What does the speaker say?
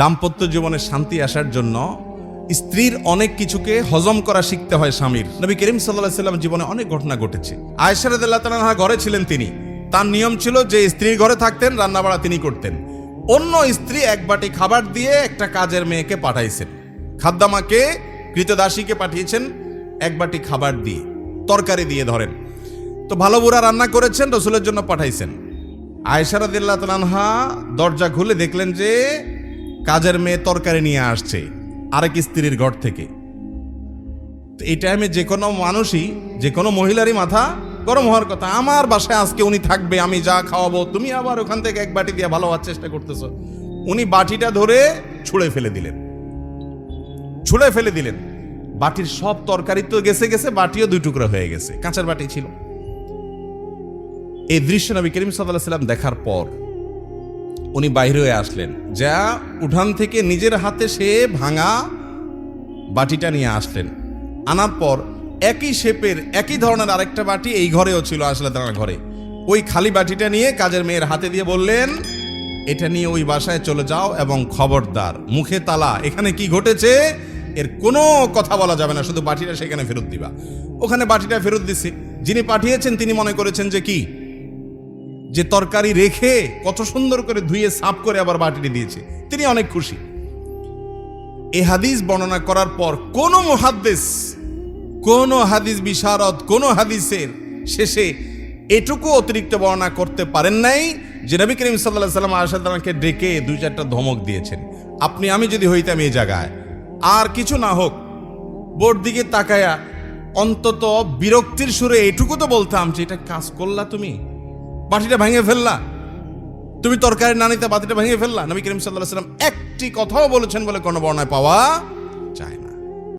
দাম্পত্য জীবনে শান্তি আসার জন্য স্ত্রীর অনেক কিছুকে হজম করা শিখতে হয় স্বামীর। নবী করিম সাল্লাহ সাল্লাম জীবনে অনেক ঘটনা ঘটেছে। আয়সারদুল্লাহ তালা ঘরে ছিলেন তিনি। তার নিয়ম ছিল যে স্ত্রীর ঘরে থাকতেন, রান্নাবাড়া তিনি করতেন। অন্য স্ত্রী এক বাটি খাবার দিয়ে একটা কাজের মেয়েকে পাঠাইছেন। খাদ্দামাকে, কৃতদাসীকে পাঠিয়েছেন এক বাটি খাবার দিয়ে, তরকারি দিয়ে ধরেন। তো ভালো বুড়া রান্না করেছেন, রসুলের জন্য পাঠাইছেন। আয়সারাদিল্লাহ তালানহা দরজা খুলে দেখলেন যে কাজের মেয়ে তরকারি নিয়ে আসছে, আরেক স্ত্রীর ঘর থেকে। তো এই টাইমে যে কোনো মানুষই, যে কোনো মহিলারই মাথা গরম হওয়ার কথা। আমার বাসায় আজকে উনি থাকবে, আমি যা খাওয়াবো, তুমি আবার ওখান থেকে এক বাটি দিয়ে ভালো হওয়ার চেষ্টা করতেছো। উনি বাটিটা ধরে ছুঁড়ে ফেলে দিলেন। ছুঁড়ে ফেলে দিলেন। বাটির সব তরকারি তো গেছে গেছে, বাটিও দুই টুকরো হয়ে গেছে। কাঁচার বাটি ছিল। এই দৃশ্য নবী করিম সাল্লাহ সাল্লাম দেখার পর উনি বাইরে হয়ে আসলেন। যা উঠান থেকে নিজের হাতে সে ভাঙা বাটিটা নিয়ে আসলেন। আনার পর একই শেপের, একই ধরনের আরেকটা বাটি এই ঘরেও ছিল আসলে তার ঘরে। ওই খালি বাটিটা নিয়ে কাজের মেয়ের হাতে দিয়ে বললেন, এটা নিয়ে ওই বাসায় চলে যাও এবং খবরদার, মুখে তালা, এখানে কি ঘটেছে? এর কোনো কথা বলা যাবে না, শুধু বাটিটা সেখানে ফেরত দিবা। ওখানে বাটিটা ফেরত দিছি। যিনি পাঠিয়েছেন তিনি মনে করেছেন যে কি? যে তরকারি রেখে কত সুন্দর করে ধুয়ে সাফ করে আবার বাটিটি দিয়েছে, তিনি অনেক খুশি। এ হাদিস বর্ণনা করার পর কোন মুহাদ্দিস, কোন হাদিস বিশারদ, কোন হাদিসের শেষে এটুকু অতিরিক্ত বর্ণনা করতে পারেন নাই যে নবী করিম সাল্লাহ সাল্লাম আসাদাকে ডেকে দুই চারটা ধমক দিয়েছেন। আপনি, আমি যদি হইতাম এই জায়গায়, আর কিছু না হোক, বোর্ড দিকে তাকায়া অন্তত বিরক্তির সুরে এটুকু তো বলতাম যে এটা কাজ করলা তুমি। বাটিটা ভেঙে ফেললা। তুমি তরকারি না নিতে বাটিটা ভেঙে ফেললা? নবী করিম সাল্লাহ সাল্লাম একটি কথাও বলেছেন বলে কোনো বর্ণায় পাওয়া